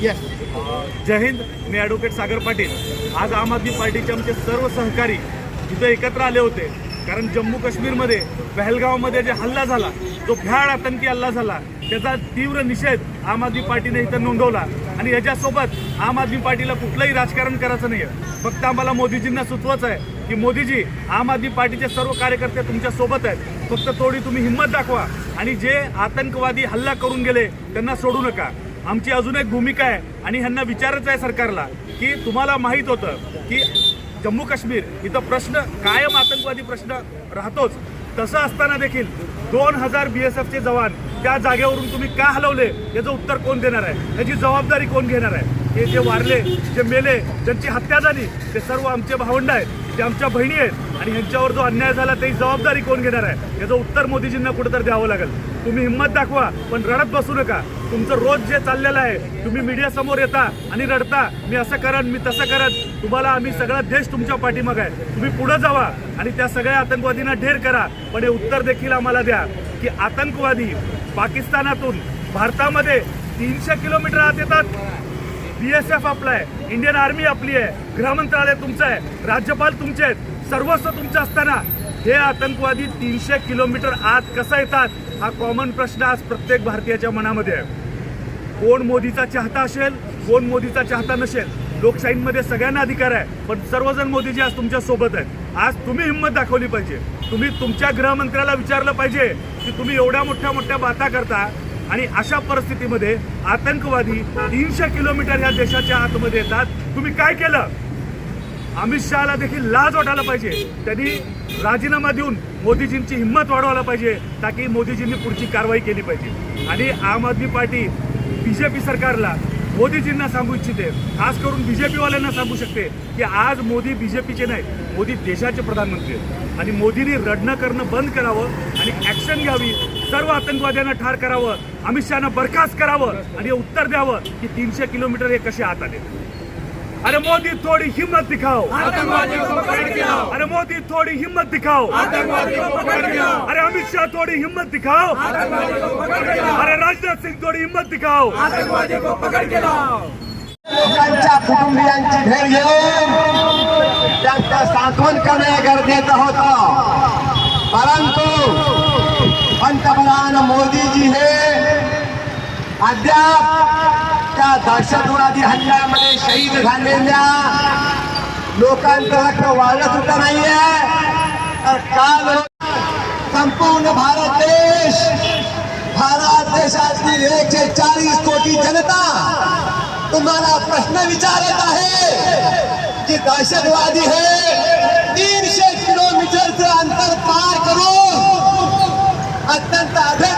Yes जय हिंद मी ॲडव्होकेट सागर पाटील. आज आम आदमी पार्टीचे आमचे सर्व सहकारी इथं एकत्र आले होते. कारण जम्मू काश्मीरमध्ये पहलगावमध्ये जे हल्ला झाला जो भ्याड आतंकी हल्ला झाला त्याचा तीव्र निषेध आम आदमी पार्टीने इथं नोंदवला. आणि याच्यासोबत आम आदमी पार्टीला कुठलंही राजकारण करायचं नाही फक्त आम्हाला मोदीजींना सुचवायचं आहे की मोदीजी आम आदमी पार्टीचे सर्व कार्यकर्ते तुमच्यासोबत आहेत. फक्त थोडी तुम्ही हिंमत दाखवा. आणि जे आतंकवादी हल्ला करून गेले त्यांना सोडू नका. आमची अजून एक भूमिका आहे आणि ह्यांना विचारायचं आहे सरकारला की तुम्हाला माहीत होतं की जम्मू काश्मीर इथं प्रश्न कायम आतंकवादी प्रश्न राहतोच. तसं असताना देखील दोन हजार बी एस एफचे जवान त्या जागेवरून तुम्ही का हलवले? याचं उत्तर कोण देणार आहे? याची जबाबदारी कोण घेणार आहे? हे जे वारले जे मेले ज्यांची हत्या झाली ते सर्व आमचे भावंड आहेत ते आमच्या बहिणी आहेत. आणि ह्यांच्यावर जो अन्याय झाला त्याची जबाबदारी कोण घेणार आहे? याचं उत्तर मोदीजींना कुठेतरी द्यावं लागेल. तुम्ही हिंमत दाखवा पण रडत बसू नका. तुमचं रोज जे चाललेलं आहे तुम्ही मीडिया समोर येता आणि रडता. मी असं करन मी तसं करत तुम्हाला आम्ही सगळा देश तुमच्या पाठीमाग आहे. तुम्ही पुढे जावा आणि त्या सगळ्या आतंकवादींना ढेर करा. पण हे उत्तर देखील आम्हाला द्या की आतंकवादी पाकिस्तानातून भारतामध्ये तीनशे किलोमीटर आत येतात. बी एस एफ आपला आहे. इंडियन आर्मी आपली आहे. गृह मंत्रालय तुमचं आहे. राज्यपाल तुमचे आहेत. सर्वस्व तुमचं असताना हे आतंकवादी तीनशे किलोमीटर आत कसा येतात हा कॉमन प्रश्न आज प्रत्येक भारतीयाच्या मनामध्ये आहे. कोण मोदीचा चाहता असेल कोण मोदीचा चाहता नसेल लोकशाहीमध्ये सगळ्यांना अधिकार आहे पण सर्वजण मोदीजी आज तुमच्यासोबत आहेत. आज तुम्ही हिंमत दाखवली पाहिजे. तुम्ही तुमच्या गृहमंत्र्याला विचारलं पाहिजे की तुम्ही एवढ्या मोठ्या मोठ्या बाता करता आणि अशा परिस्थितीमध्ये आतंकवादी तीनशे किलोमीटर या देशाच्या आतमध्ये येतात. तुम्ही काय केलं? अमित शहाला देखील लाज वाटायला पाहिजे. त्यांनी राजीनामा देऊन मोदीजींची हिंमत वाढवायला पाहिजे ताकी मोदीजींनी पुढची कारवाई केली पाहिजे. आणि आम आदमी पार्टी बीजेपी सरकारला मोदीजींना सांगू इच्छिते खास करून बी जे पीवाल्यांना सांगू शकते की आज मोदी बीजेपीचे नाही मोदी देशाचे प्रधानमंत्री आहेत. आणि मोदींनी रडणं करणं बंद करावं आणि ॲक्शन घ्यावी सर्व आतंकवाद्यांना ठार करावं अमित शहानं बरखास्त करावं आणि हे उत्तर द्यावं की तीनशे किलोमीटर हे कसे आत आले. अरे मोदी थोड़ी हिम्मत दिखाओ. आतंकवादियों को पकड़ के लाओ. अरे मोदी थोड़ी हिम्मत दिखाओ. आतंकवादियों को पकड़ के लाओ. अरे अमित शाह थोड़ी हिम्मत दिखाओ. आतंकवादियों को पकड़ के लाओ. अरे राजनाथ सिंह थोड़ी हिम्मत दिखाओ. आतंकवादियों को पकड़ के लाओ. लोकांच्या कुटुंबियांची भेट घेऊन त्यांचं सांत्वन करणे गरजेचं होतं दहशतवादी हल्ल्यामध्ये शहीद झालेल्या लोकांचं तर काल संपूर्ण भारत देश भारत देशातील एकशे चाळीस कोटी जनता तुम्हाला प्रश्न विचारत आहे की दहशतवादी हे। तीनशे किलोमीटरचं अंतर पार करून अत्यंत अभेद्य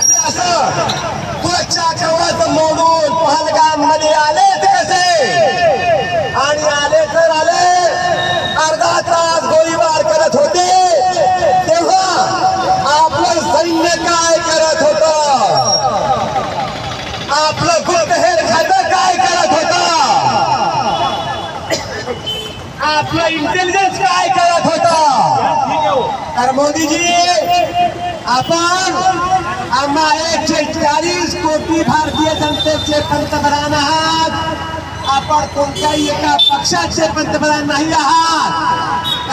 इंटेलिजन्स काय करत होता? तर मोदीजी आपण आम्हा एकशे चाळीस कोटी भारतीय जनतेचे पंतप्रधान आहात. आपण कोणत्याही एका पक्षाचे पंतप्रधान नाही आहात.